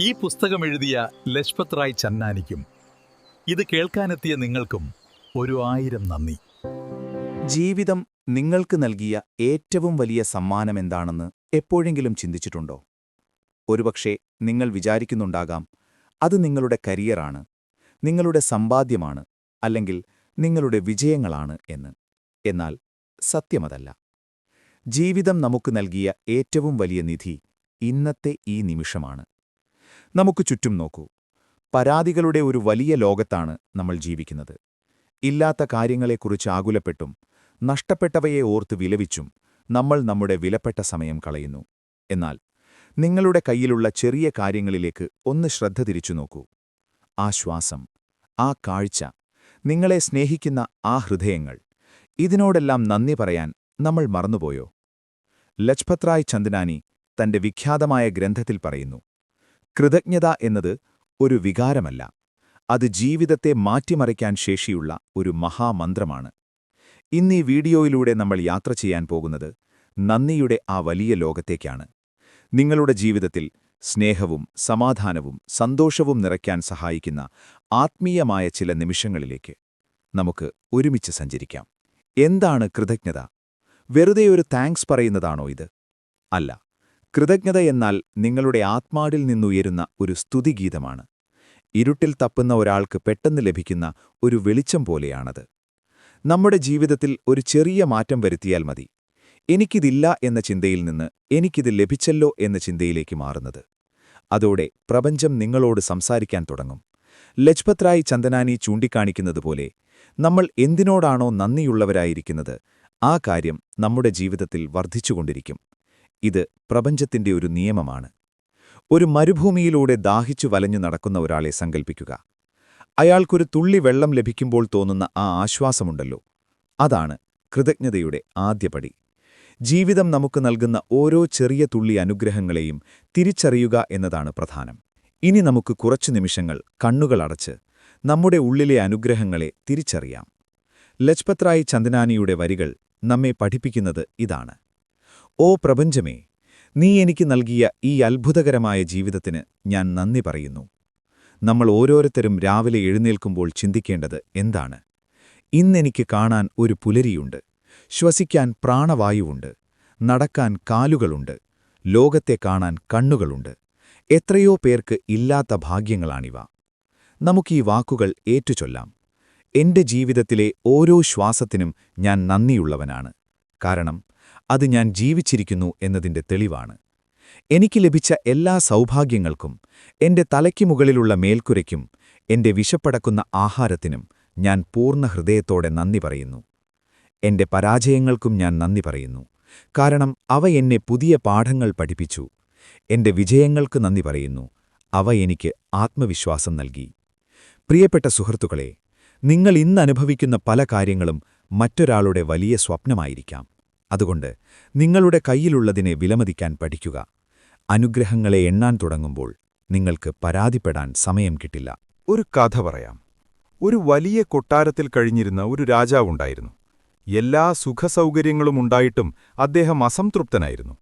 ഈ പുസ്തകം എഴുതിയ ലജ്പത് റായ് ചന്നാനിക്കും. ഇത് കേൾക്കാനെത്തിയ നിങ്ങൾക്കും ഒരു ആയിരം നന്ദി. ജീവിതം നിങ്ങൾക്ക് നൽകിയ ഏറ്റവും വലിയ സമ്മാനം എന്താണെന്ന് എപ്പോഴെങ്കിലും ചിന്തിച്ചിട്ടുണ്ടോ? ഒരുപക്ഷെ നിങ്ങൾ വിചാരിക്കുന്നുണ്ടാകാം അത് നിങ്ങളുടെ കരിയറാണ് നിങ്ങളുടെ സമ്പാദ്യമാണ് അല്ലെങ്കിൽ നിങ്ങളുടെ വിജയങ്ങളാണ് എന്ന്. എന്നാൽ സത്യമതല്ല. ജീവിതം നമുക്ക് നൽകിയ ഏറ്റവും വലിയ നിധി ഇന്നത്തെ ഈ നിമിഷമാണ്. നമുക്ക് ചുറ്റും നോക്കൂ. പരാതികളുടെ ഒരു വലിയ ലോകത്താണ് നമ്മൾ ജീവിക്കുന്നത്. ഇല്ലാത്ത കാര്യങ്ങളെക്കുറിച്ച് ആകുലപ്പെട്ടും നഷ്ടപ്പെട്ടവയെ ഓർത്ത് വിലവിച്ചും നമ്മൾ നമ്മുടെ വിലപ്പെട്ട സമയം കളയുന്നു. എന്നാൽ നിങ്ങളുടെ കയ്യിലുള്ള ചെറിയ കാര്യങ്ങളിലേക്ക് ഒന്ന് ശ്രദ്ധ തിരിച്ചു നോക്കൂ. ആ ശ്വാസം ആ കാഴ്ച നിങ്ങളെ സ്നേഹിക്കുന്ന ആ ഹൃദയങ്ങൾ ഇതിനോടെല്ലാം നന്ദി പറയാൻ നമ്മൾ മറന്നുപോയോ? ലജ്പത്രായ് ചന്ദനാനി തന്റെ വിഖ്യാതമായ ഗ്രന്ഥത്തിൽ പറയുന്നു കൃതജ്ഞത എന്നത് ഒരു വികാരമല്ല. അത് ജീവിതത്തെ മാറ്റിമറിക്കാൻ ശേഷിയുള്ള ഒരു മഹാമന്ത്രമാണ്. ഇന്നീ വീഡിയോയിലൂടെ നമ്മൾ യാത്ര ചെയ്യാൻ പോകുന്നത് നന്ദിയുടെ ആ വലിയ ലോകത്തേക്കാണ്. നിങ്ങളുടെ ജീവിതത്തിൽ സ്നേഹവും സമാധാനവും സന്തോഷവും നിറയ്ക്കാൻ സഹായിക്കുന്ന ആത്മീയമായ ചില നിമിഷങ്ങളിലേക്ക് നമുക്ക് ഒരുമിച്ച് സഞ്ചരിക്കാം. എന്താണ് കൃതജ്ഞത? വെറുതെ ഒരു താങ്ക്സ് പറയുന്നതാണോ ഇത്? അല്ല. കൃതജ്ഞത എന്നാൽ നിങ്ങളുടെ ആത്മാടിൽ നിന്നുയരുന്ന ഒരു സ്തുതിഗീതമാണ്. ഇരുട്ടിൽ തപ്പുന്ന ഒരാൾക്ക് പെട്ടെന്ന് ലഭിക്കുന്ന ഒരു വെളിച്ചം പോലെയാണത്. നമ്മുടെ ജീവിതത്തിൽ ഒരു ചെറിയ മാറ്റം വരുത്തിയാൽ മതി. എനിക്കിതില്ല എന്ന ചിന്തയിൽ നിന്ന് എനിക്കിത് ലഭിച്ചല്ലോ എന്ന ചിന്തയിലേക്ക് മാറുന്നത്. അതോടെ പ്രപഞ്ചം നിങ്ങളോട് സംസാരിക്കാൻ തുടങ്ങും. ലജ്പത് റായ് ചന്ദനാനി ചൂണ്ടിക്കാണിക്കുന്നതുപോലെ നമ്മൾ എന്തിനോടാണോ നന്ദിയുള്ളവരായിരിക്കുന്നത് ആ കാര്യം നമ്മുടെ ജീവിതത്തിൽ വർദ്ധിച്ചുകൊണ്ടിരിക്കും. ഇത് പ്രപഞ്ചത്തിന്റെ ഒരു നിയമമാണ്. ഒരു മരുഭൂമിയിലൂടെ ദാഹിച്ചു വലഞ്ഞു നടക്കുന്ന ഒരാളെ സങ്കൽപ്പിക്കുക. അയാൾക്കൊരു തുള്ളി വെള്ളം ലഭിക്കുമ്പോൾ തോന്നുന്ന ആ ആശ്വാസമുണ്ടല്ലോ. അതാണ് കൃതജ്ഞതയുടെ ആദ്യപടി ജീവിതം നമുക്ക് നൽകുന്ന ഓരോ ചെറിയ തുള്ളി അനുഗ്രഹങ്ങളെയും തിരിച്ചറിയുക എന്നതാണ് പ്രധാനം. ഇനി നമുക്ക് കുറച്ചു നിമിഷങ്ങൾ കണ്ണുകളടച്ച് നമ്മുടെ ഉള്ളിലെ അനുഗ്രഹങ്ങളെ തിരിച്ചറിയാം. ലജ്പത്രായി ചന്ദനാനിയുടെ വരികൾ നമ്മെ പഠിപ്പിക്കുന്നത് ഇതാണ്. ഓ പ്രപഞ്ചമേ നീ എനിക്ക് നൽകിയ ഈ അത്ഭുതകരമായ ജീവിതത്തിന് ഞാൻ നന്ദി പറയുന്നു. നമ്മൾ ഓരോരുത്തരും രാവിലെ എഴുന്നേൽക്കുമ്പോൾ ചിന്തിക്കേണ്ടത് എന്താണ്? ഇന്നെനിക്ക് കാണാൻ ഒരു പുലരിയുണ്ട്. ശ്വസിക്കാൻ പ്രാണവായുവുണ്ട്. നടക്കാൻ കാലുകളുണ്ട്. ലോകത്തെ കാണാൻ കണ്ണുകളുണ്ട്. എത്രയോ പേർക്ക് ഇല്ലാത്ത ഭാഗ്യങ്ങളാണിവ. നമുക്കീ വാക്കുകൾ ഏറ്റുചൊല്ലാം. എന്റെ ജീവിതത്തിലെ ഓരോ ശ്വാസത്തിനും ഞാൻ നന്ദിയുള്ളവനാണ്. കാരണം അത് ഞാൻ ജീവിച്ചിരിക്കുന്നു എന്നതിന്റെ തെളിവാണ്. എനിക്ക് ലഭിച്ച എല്ലാ സൗഭാഗ്യങ്ങൾക്കും എന്റെ തലയ്ക്ക് മുകളിലുള്ള മേൽക്കുരയ്ക്കും എന്റെ വിശപ്പടക്കുന്ന ആഹാരത്തിനും ഞാൻ പൂർണ ഹൃദയത്തോടെ നന്ദി പറയുന്നു. എന്റെ പരാജയങ്ങൾക്കും ഞാൻ നന്ദി പറയുന്നു. കാരണം അവ എന്നെ പുതിയ പാഠങ്ങൾ പഠിപ്പിച്ചു. എന്റെ വിജയങ്ങൾക്ക് നന്ദി പറയുന്നു. അവ എനിക്ക് ആത്മവിശ്വാസം നൽകി. പ്രിയപ്പെട്ട സുഹൃത്തുക്കളെ നിങ്ങൾ ഇന്നനുഭവിക്കുന്ന പല കാര്യങ്ങളും മറ്റൊരാളുടെ വലിയ സ്വപ്നമായിരിക്കാം. അതുകൊണ്ട് നിങ്ങളുടെ കയ്യിലുള്ളതിനെ വിലമതിക്കാൻ പഠിക്കുക. അനുഗ്രഹങ്ങളെ എണ്ണാൻ തുടങ്ങുമ്പോൾ നിങ്ങൾക്ക് പരാതിപ്പെടാൻ സമയം കിട്ടില്ല. ഒരു കഥ പറയാം. ഒരു വലിയ കൊട്ടാരത്തിൽ കഴിഞ്ഞിരുന്ന ഒരു രാജാവുണ്ടായിരുന്നു എല്ലാ സുഖസൗകര്യങ്ങളും ഉണ്ടായിട്ടും അദ്ദേഹം അസംതൃപ്തനായിരുന്നു.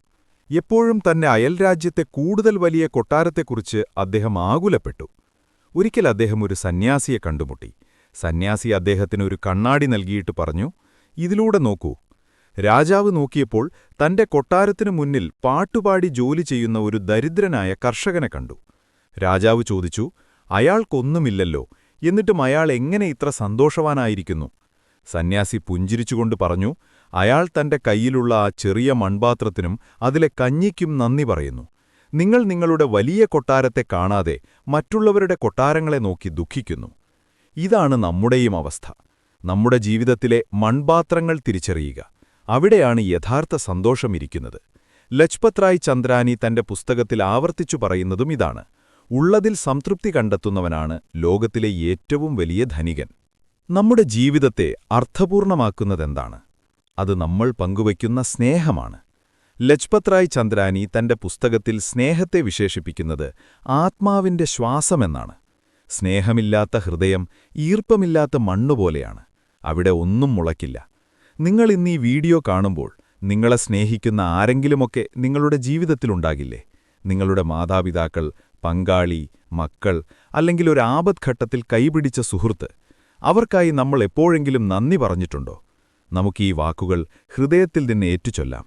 എപ്പോഴും തന്നെ അയൽരാജ്യത്തെ കൂടുതൽ വലിയ കൊട്ടാരത്തെക്കുറിച്ച് അദ്ദേഹം ആകുലപ്പെട്ടു. ഒരിക്കൽ അദ്ദേഹം ഒരു സന്യാസിയെ കണ്ടുമുട്ടി. സന്യാസി അദ്ദേഹത്തിന് ഒരു കണ്ണാടി നൽകിയിട്ട് പറഞ്ഞു ഇതിലൂടെ നോക്കൂ രാജാവ് നോക്കിയപ്പോൾ തന്റെ കൊട്ടാരത്തിനു മുന്നിൽ പാട്ടുപാടി ജോലി ചെയ്യുന്ന ഒരു ദരിദ്രനായ കർഷകനെ കണ്ടു. രാജാവ് ചോദിച്ചു അയാൾക്കൊന്നുമില്ലല്ലോ. എന്നിട്ടും അയാൾ എങ്ങനെ ഇത്ര സന്തോഷവാനായിരിക്കുന്നു? സന്യാസി പുഞ്ചിരിച്ചുകൊണ്ട് പറഞ്ഞു അയാൾ തന്റെ കയ്യിലുള്ള ആ ചെറിയ മൺപാത്രത്തിനും അതിലെ കഞ്ഞിക്കും നന്ദി പറയുന്നു. നിങ്ങൾ നിങ്ങളുടെ വലിയ കൊട്ടാരത്തെ കാണാതെ മറ്റുള്ളവരുടെ കൊട്ടാരങ്ങളെ നോക്കി ദുഃഖിക്കുന്നു. ഇതാണ് നമ്മുടെയും അവസ്ഥ. നമ്മുടെ ജീവിതത്തിലെ മൺപാത്രങ്ങൾ തിരിച്ചറിയുക. അവിടെയാണ് യഥാർത്ഥ സന്തോഷമിരിക്കുന്നത് ലജ്പത് റായ് ചന്ദ്രാനി തന്റെ പുസ്തകത്തിൽ ആവർത്തിച്ചു പറയുന്നതും ഇതാണ്. ഉള്ളതിൽ സംതൃപ്തി കണ്ടെത്തുന്നവനാണ് ലോകത്തിലെ ഏറ്റവും വലിയ ധനികൻ. നമ്മുടെ ജീവിതത്തെ അർത്ഥപൂർണമാക്കുന്നതെന്താണ്? അത് നമ്മൾ പങ്കുവയ്ക്കുന്ന സ്നേഹമാണ്. ലജ്പത് റായ് ചന്ദ്രാനി തന്റെ പുസ്തകത്തിൽ സ്നേഹത്തെ വിശേഷിപ്പിക്കുന്നത് ആത്മാവിന്റെ ശ്വാസമെന്നാണ്. സ്നേഹമില്ലാത്ത ഹൃദയം ഈർപ്പമില്ലാത്ത മണ്ണുപോലെയാണ്. അവിടെ ഒന്നും മുളയ്ക്കില്ല. നിങ്ങൾ ഇന്ന് ഈ വീഡിയോ കാണുമ്പോൾ നിങ്ങളെ സ്നേഹിക്കുന്ന ആരെങ്കിലുമൊക്കെ നിങ്ങളുടെ ജീവിതത്തിലുണ്ടാകില്ലേ നിങ്ങളുടെ മാതാപിതാക്കൾ പങ്കാളി മക്കൾ അല്ലെങ്കിൽ ഒരു ആപത്ഘട്ടത്തിൽ കൈപിടിച്ച സുഹൃത്ത് അവർക്കായി നമ്മൾ എപ്പോഴെങ്കിലും നന്ദി പറഞ്ഞിട്ടുണ്ടോ? നമുക്ക് ഈ വാക്കുകൾ ഹൃദയത്തിൽ നിന്ന് ഏറ്റുചൊല്ലാം.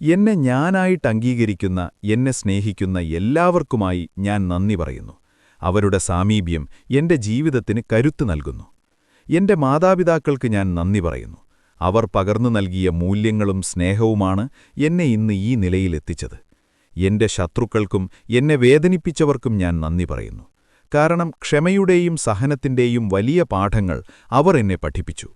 എന്നെ ഞാനായിട്ട് അംഗീകരിക്കുന്ന എന്നെ സ്നേഹിക്കുന്ന എല്ലാവർക്കുമായി ഞാൻ നന്ദി പറയുന്നു. അവരുടെ സാമീപ്യം എന്റെ ജീവിതത്തിന് കരുത്തു നൽകുന്നു. എന്റെ മാതാപിതാക്കൾക്ക് ഞാൻ നന്ദി പറയുന്നു. അവർ പകർന്നു നൽകിയ മൂല്യങ്ങളും സ്നേഹവുമാണ് എന്നെ ഇന്ന് ഈ നിലയിലെത്തിച്ചത് എന്റെ ശത്രുക്കൾക്കും എന്നെ വേദനിപ്പിച്ചവർക്കും ഞാൻ നന്ദി പറയുന്നു. കാരണം ക്ഷമയുടെയും സഹനത്തിന്റെയും വലിയ പാഠങ്ങൾ അവർ എന്നെ പഠിപ്പിച്ചു.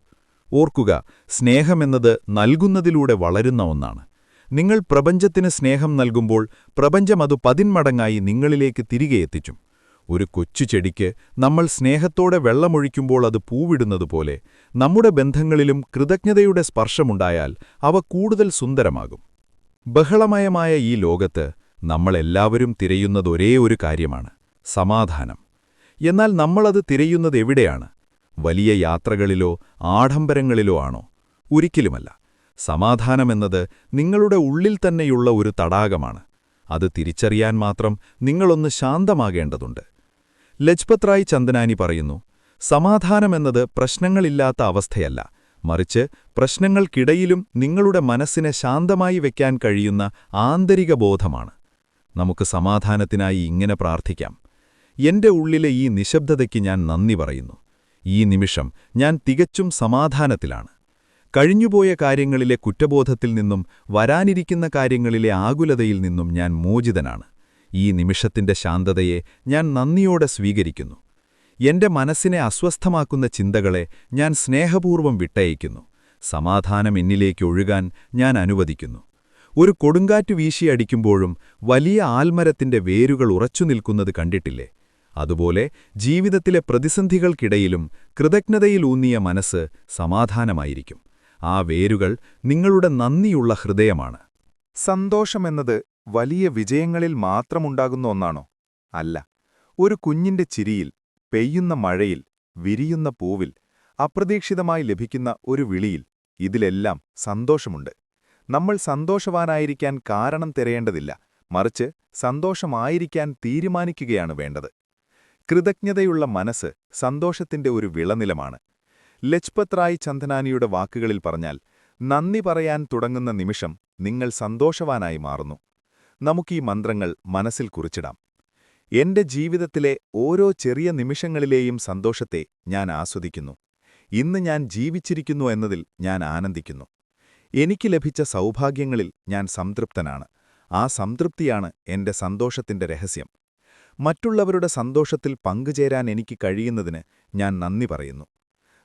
ഓർക്കുക സ്നേഹമെന്നത് നൽകുന്നതിലൂടെ വളരുന്ന ഒന്നാണ്. നിങ്ങൾ പ്രപഞ്ചത്തിന് സ്നേഹം നൽകുമ്പോൾ പ്രപഞ്ചം പതിന്മടങ്ങായി നിങ്ങളിലേക്ക് തിരികെ എത്തിച്ചും ഒരു കൊച്ചു ചെടിക്ക് നമ്മൾ സ്നേഹത്തോടെ വെള്ളമൊഴിക്കുമ്പോൾ അത് പൂവിടുന്നതുപോലെ നമ്മുടെ ബന്ധങ്ങളിലും കൃതജ്ഞതയുടെ സ്പർശമുണ്ടായാൽ അവ കൂടുതൽ സുന്ദരമാകും. ബഹളമയമായ ഈ ലോകത്ത് നമ്മളെല്ലാവരും തിരയുന്നത് ഒരേ ഒരു കാര്യമാണ് സമാധാനം. എന്നാൽ നമ്മളത് തിരയുന്നത് എവിടെയാണ്? വലിയ യാത്രകളിലോ ആഡംബരങ്ങളിലോ ആണോ? ഒരിക്കലുമല്ല. സമാധാനമെന്നത് നിങ്ങളുടെ ഉള്ളിൽ തന്നെയുള്ള ഒരു തടാകമാണ്. അത് തിരിച്ചറിയാൻ മാത്രം നിങ്ങളൊന്ന് ശാന്തമാകേണ്ടതുണ്ട്. ലജ്പത് റായ് ചന്ദനാനി പറയുന്നു സമാധാനമെന്നത് പ്രശ്നങ്ങളില്ലാത്ത അവസ്ഥയല്ല. മറിച്ച് പ്രശ്നങ്ങൾക്കിടയിലും നിങ്ങളുടെ മനസ്സിനെ ശാന്തമായി വെക്കാൻ കഴിയുന്ന ആന്തരിക ബോധമാണ്. നമുക്ക് സമാധാനത്തിനായി ഇങ്ങനെ പ്രാർത്ഥിക്കാം. എന്റെ ഉള്ളിലെ ഈ നിശബ്ദതയ്ക്ക് ഞാൻ നന്ദി പറയുന്നു. ഈ നിമിഷം ഞാൻ തികച്ചും സമാധാനത്തിലാണ്. കഴിഞ്ഞുപോയ കാര്യങ്ങളിലെ കുറ്റബോധത്തിൽ നിന്നും വരാനിരിക്കുന്ന കാര്യങ്ങളിലെ ആകുലതയിൽ നിന്നും ഞാൻ മോചിതനാണ്. ഈ നിമിഷത്തിന്റെ ശാന്തതയെ ഞാൻ നന്ദിയോടെ സ്വീകരിക്കുന്നു. എന്റെ മനസ്സിനെ അസ്വസ്ഥമാക്കുന്ന ചിന്തകളെ ഞാൻ സ്നേഹപൂർവം വിട്ടയക്കുന്നു. സമാധാനം എന്നിലേക്ക് ഒഴുകാൻ ഞാൻ അനുവദിക്കുന്നു. ഒരു കൊടുങ്കാറ്റ് വീശിയടിക്കുമ്പോഴും വലിയ ആൽമരത്തിന്റെ വേരുകൾ ഉറച്ചു നിൽക്കുന്നത് കണ്ടിട്ടില്ലേ? അതുപോലെ ജീവിതത്തിലെ പ്രതിസന്ധികൾക്കിടയിലും കൃതജ്ഞതയിലൂന്നിയ മനസ്സ് സമാധാനമായിരിക്കും. ആ വേരുകൾ നിങ്ങളുടെ നന്ദിയുള്ള ഹൃദയമാണ്. സന്തോഷമെന്നത് വലിയ വിജയങ്ങളിൽ മാത്രമുണ്ടാകുന്ന ഒന്നാണോ? അല്ല. ഒരു കുഞ്ഞിന്റെ ചിരിയിൽ പെയ്യുന്ന മഴയിൽ വിരിയുന്ന പൂവിൽ അപ്രതീക്ഷിതമായി ലഭിക്കുന്ന ഒരു വിളിയിൽ ഇതിലെല്ലാം സന്തോഷമുണ്ട്. നമ്മൾ സന്തോഷവാനായിരിക്കാൻ കാരണം തിരയേണ്ടതില്ല. മറിച്ച് സന്തോഷമായിരിക്കാൻ തീരുമാനിക്കുകയാണ് വേണ്ടത്. കൃതജ്ഞതയുള്ള മനസ്സ് സന്തോഷത്തിന്റെ ഒരു വിളനിലമാണ്. ലജ്പത് റായ് ചന്ദനാനിയുടെ വാക്കുകളിൽ പറഞ്ഞാൽ നന്ദി പറയാൻ തുടങ്ങുന്ന നിമിഷം നിങ്ങൾ സന്തോഷവാനായി മാറുന്നു. നമുക്കീ മന്ത്രങ്ങൾ മനസ്സിൽ കുറിച്ചിടാം. എന്റെ ജീവിതത്തിലെ ഓരോ ചെറിയ നിമിഷങ്ങളിലെയും സന്തോഷത്തെ ഞാൻ ആസ്വദിക്കുന്നു. ഇന്ന് ഞാൻ ജീവിച്ചിരിക്കുന്നു എന്നതിൽ ഞാൻ ആനന്ദിക്കുന്നു. എനിക്ക് ലഭിച്ച സൗഭാഗ്യങ്ങളിൽ ഞാൻ സംതൃപ്തനാണ്. ആ സംതൃപ്തിയാണ് എന്റെ സന്തോഷത്തിന്റെ രഹസ്യം. മറ്റുള്ളവരുടെ സന്തോഷത്തിൽ പങ്കുചേരാൻ എനിക്ക് കഴിയുന്നതിന് ഞാൻ നന്ദി പറയുന്നു.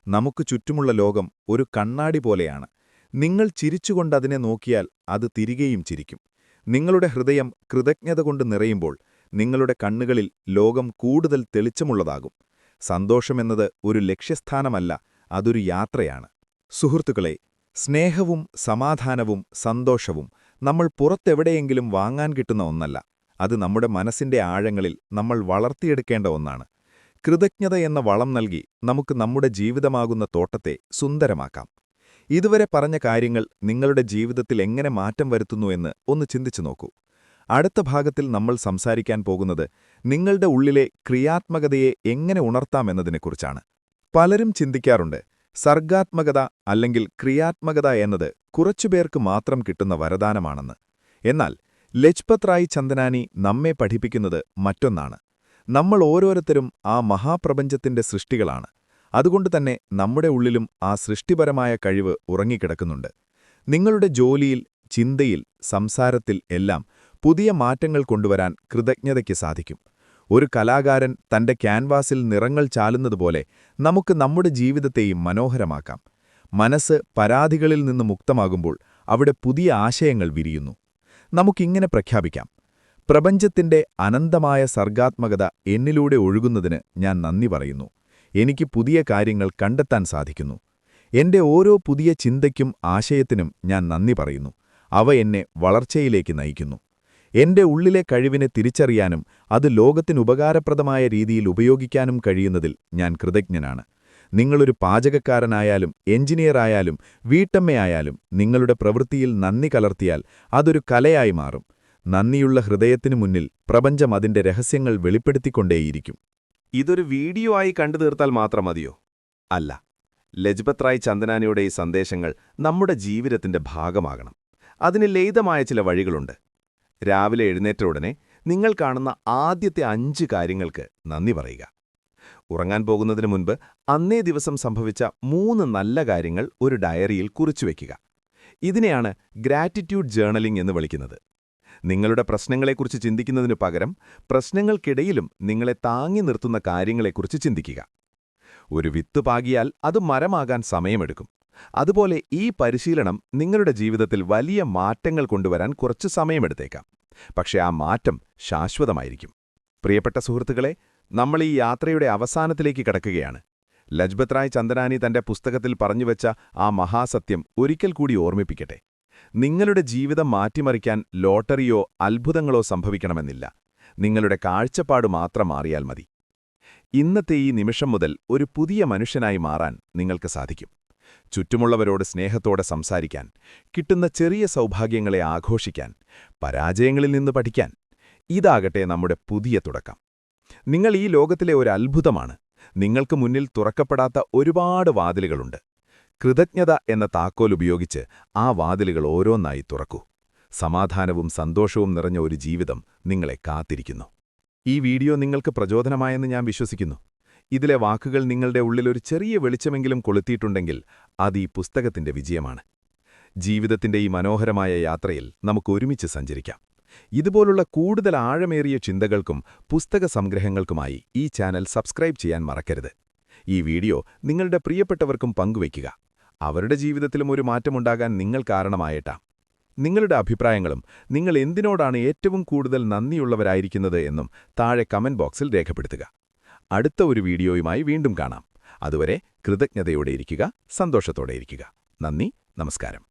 നമുക്ക് ചുറ്റുമുള്ള ലോകം ഒരു കണ്ണാടി പോലെയാണ്. നിങ്ങൾ ചിരിച്ചുകൊണ്ടതിനെ നോക്കിയാൽ അത് തിരികെയും ചിരിക്കും. നിങ്ങളുടെ ഹൃദയം കൃതജ്ഞത കൊണ്ട് നിറയുമ്പോൾ നിങ്ങളുടെ കണ്ണുകളിൽ ലോകം കൂടുതൽ തെളിച്ചമുള്ളതാകും. സന്തോഷമെന്നത് ഒരു ലക്ഷ്യസ്ഥാനമല്ല അതൊരു യാത്രയാണ്. സുഹൃത്തുക്കളെ സ്നേഹവും സമാധാനവും സന്തോഷവും നമ്മൾ പുറത്തെവിടെയെങ്കിലും വാങ്ങാൻ കിട്ടുന്ന ഒന്നല്ല അത് നമ്മുടെ മനസ്സിന്റെ ആഴങ്ങളിൽ നമ്മൾ വളർത്തിയെടുക്കേണ്ട ഒന്നാണ്. കൃതജ്ഞത എന്ന വളം നൽകി നമുക്ക് നമ്മുടെ ജീവിതമാകുന്ന തോട്ടത്തെ സുന്ദരമാക്കാം. ഇതുവരെ പറഞ്ഞ കാര്യങ്ങൾ നിങ്ങളുടെ ജീവിതത്തിൽ എങ്ങനെ മാറ്റം വരുത്തുന്നു എന്ന് ഒന്ന് ചിന്തിച്ചു നോക്കൂ. അടുത്ത ഭാഗത്തിൽ നമ്മൾ സംസാരിക്കാൻ പോകുന്നത് നിങ്ങളുടെ ഉള്ളിലെ ക്രിയാത്മകതയെ എങ്ങനെ ഉണർത്താമെന്നതിനെക്കുറിച്ചാണ് പലരും ചിന്തിക്കാറുണ്ട് സർഗാത്മകത അല്ലെങ്കിൽ ക്രിയാത്മകത എന്നത് കുറച്ചുപേർക്ക് മാത്രം കിട്ടുന്ന വരദാനമാണെന്ന്. എന്നാൽ ലജ്പത് റായ് ചന്ദനാനി നമ്മെ പഠിപ്പിക്കുന്നത് മറ്റൊന്നാണ്. നമ്മൾ ഓരോരുത്തരും ആ മഹാപ്രപഞ്ചത്തിന്റെ സൃഷ്ടികളാണ്. അതുകൊണ്ടുതന്നെ നമ്മുടെ ഉള്ളിലും ആ സൃഷ്ടിപരമായ കഴിവ് ഉറങ്ങിക്കിടക്കുന്നുണ്ട്. നിങ്ങളുടെ ജോലിയിൽ ചിന്തയിൽ സംസാരത്തിൽ എല്ലാം പുതിയ മാറ്റങ്ങൾ കൊണ്ടുവരാൻ കൃതജ്ഞതയ്ക്ക് സാധിക്കും. ഒരു കലാകാരൻ തന്റെ ക്യാൻവാസിൽ നിറങ്ങൾ ചാലുന്നതുപോലെ നമുക്ക് നമ്മുടെ ജീവിതത്തെയും മനോഹരമാക്കാം. മനസ്സ് പരാതികളിൽ നിന്ന് മുക്തമാകുമ്പോൾ അവിടെ പുതിയ ആശയങ്ങൾ വിരിയുന്നു. നമുക്കിങ്ങനെ പ്രഖ്യാപിക്കാം. പ്രപഞ്ചത്തിന്റെ അനന്തമായ സർഗാത്മകത എന്നിലൂടെ ഒഴുകുന്നതിന് ഞാൻ നന്ദി പറയുന്നു. എനിക്ക് പുതിയ കാര്യങ്ങൾ കണ്ടെത്താൻ സാധിക്കുന്നു. എന്റെ ഓരോ പുതിയ ചിന്തയ്ക്കും ആശയത്തിനും ഞാൻ നന്ദി പറയുന്നു. അവ എന്നെ വളർച്ചയിലേക്ക് നയിക്കുന്നു. എന്റെ ഉള്ളിലെ കഴിവിനെ തിരിച്ചറിയാനും അത് ലോകത്തിനുപകാരപ്രദമായ രീതിയിൽ ഉപയോഗിക്കാനും കഴിയുന്നതിൽ ഞാൻ കൃതജ്ഞനാണ്. നിങ്ങളൊരു പാചകക്കാരനായാലും എഞ്ചിനീയറായാലും വീട്ടമ്മയായാലും നിങ്ങളുടെ പ്രവൃത്തിയിൽ നന്ദി കലർത്തിയാൽ അതൊരു കലയായി മാറും. നന്ദിയുള്ള ഹൃദയത്തിനു മുന്നിൽ പ്രപഞ്ചം അതിന്റെ രഹസ്യങ്ങൾ വെളിപ്പെടുത്തിക്കൊണ്ടേയിരിക്കും. ഇതൊരു വീഡിയോ ആയി കണ്ടു തീർത്താൽ മാത്രം മതിയോ? അല്ല ലജ്പത് റായ് ചന്ദനാനിയുടെ ഈ സന്ദേശങ്ങൾ നമ്മുടെ ജീവിതത്തിന്റെ ഭാഗമാകണം. അതിന് ലളിതമായ ചില വഴികളുണ്ട്. രാവിലെ എഴുന്നേറ്റ ഉടനെ നിങ്ങൾ കാണുന്ന ആദ്യത്തെ അഞ്ച് കാര്യങ്ങൾക്ക് നന്ദി പറയുക. ഉറങ്ങാൻ പോകുന്നതിന് മുൻപ് അന്നേ ദിവസം സംഭവിച്ച മൂന്ന് നല്ല കാര്യങ്ങൾ ഒരു ഡയറിയിൽ കുറിച്ചുവെക്കുക ഇതിനെയാണ് ഗ്രാറ്റിറ്റ്യൂഡ് ജേർണലിംഗ് എന്ന് വിളിക്കുന്നത്. നിങ്ങളുടെ പ്രശ്നങ്ങളെക്കുറിച്ച് ചിന്തിക്കുന്നതിനു പകരം പ്രശ്നങ്ങൾക്കിടയിലും നിങ്ങളെ താങ്ങി നിർത്തുന്ന കാര്യങ്ങളെക്കുറിച്ച് ചിന്തിക്കുക. ഒരു വിത്ത് പാകിയാൽ അത് മരമാകാൻ സമയമെടുക്കും. അതുപോലെ ഈ പരിശീലനം നിങ്ങളുടെ ജീവിതത്തിൽ വലിയ മാറ്റങ്ങൾ കൊണ്ടുവരാൻ കുറച്ച് സമയമെടുത്തേക്കാം. പക്ഷേ ആ മാറ്റം ശാശ്വതമായിരിക്കും. പ്രിയപ്പെട്ട സുഹൃത്തുക്കളെ നമ്മൾ ഈ യാത്രയുടെ അവസാനത്തിലേക്ക് കടക്കുകയാണ്. ലജ്ബത്രായ് ചന്ദനാനി തന്റെ പുസ്തകത്തിൽ പറഞ്ഞുവെച്ച ആ മഹാസത്യം ഒരിക്കൽ കൂടി ഓർമ്മിപ്പിക്കട്ടെ. നിങ്ങളുടെ ജീവിതം മാറ്റിമറിക്കാൻ ലോട്ടറിയോ അത്ഭുതങ്ങളോ സംഭവിക്കണമെന്നില്ല. നിങ്ങളുടെ കാഴ്ചപ്പാട് മാത്രം മാറിയാൽ മതി. ഇന്നത്തെ ഈ നിമിഷം മുതൽ ഒരു പുതിയ മനുഷ്യനായി മാറാൻ നിങ്ങൾക്ക് സാധിക്കും. ചുറ്റുമുള്ളവരോട് സ്നേഹത്തോടെ സംസാരിക്കാൻ കിട്ടുന്ന ചെറിയ സൗഭാഗ്യങ്ങളെ ആഘോഷിക്കാൻ പരാജയങ്ങളിൽ നിന്ന് പഠിക്കാൻ ഇതാകട്ടെ നമ്മുടെ പുതിയ തുടക്കം. നിങ്ങൾ ഈ ലോകത്തിലെ ഒരു അത്ഭുതമാണ്. നിങ്ങൾക്ക് മുന്നിൽ തുറക്കപ്പെടാത്ത ഒരുപാട് വാതിലുകളുണ്ട്. കൃതജ്ഞത എന്ന താക്കോൽ ഉപയോഗിച്ച് ആ വാതിലുകൾ ഓരോന്നായി തുറക്കൂ. സമാധാനവും സന്തോഷവും നിറഞ്ഞ ഒരു ജീവിതം നിങ്ങളെ കാത്തിരിക്കുന്നു. ഈ വീഡിയോ നിങ്ങൾക്ക് പ്രചോദനമായെന്ന് ഞാൻ വിശ്വസിക്കുന്നു. ഇതിലെ വാക്കുകൾ നിങ്ങളുടെ ഉള്ളിൽ ഒരു ചെറിയ വെളിച്ചമെങ്കിലും കൊളുത്തിയിട്ടുണ്ടെങ്കിൽ അത് ഈ പുസ്തകത്തിന്റെ വിജയമാണ്. ജീവിതത്തിന്റെ ഈ മനോഹരമായ യാത്രയിൽ നമുക്ക് ഒരുമിച്ച് സഞ്ചരിക്കാം. ഇതുപോലുള്ള കൂടുതൽ ആഴമേറിയ ചിന്തകൾക്കും പുസ്തക സംഗ്രഹങ്ങൾക്കുമായി ഈ ചാനൽ സബ്സ്ക്രൈബ് ചെയ്യാൻ മറക്കരുത്. ഈ വീഡിയോ നിങ്ങളുടെ പ്രിയപ്പെട്ടവർക്കും പങ്കുവയ്ക്കുക. അവരുടെ ജീവിതത്തിലും ഒരു മാറ്റമുണ്ടാകാൻ നിങ്ങൾ കാരണമായേട്ടാം. നിങ്ങളുടെ അഭിപ്രായങ്ങളും നിങ്ങൾ എന്തിനോടാണ് ഏറ്റവും കൂടുതൽ നന്ദിയുള്ളവരായിരിക്കുന്നത് എന്നും താഴെ കമന്റ് ബോക്സിൽ രേഖപ്പെടുത്തുക. അടുത്ത ഒരു വീഡിയോയുമായി വീണ്ടും കാണാം. അതുവരെ കൃതജ്ഞതയോടെ ഇരിക്കുക സന്തോഷത്തോടെ ഇരിക്കുക. നന്ദി നമസ്കാരം.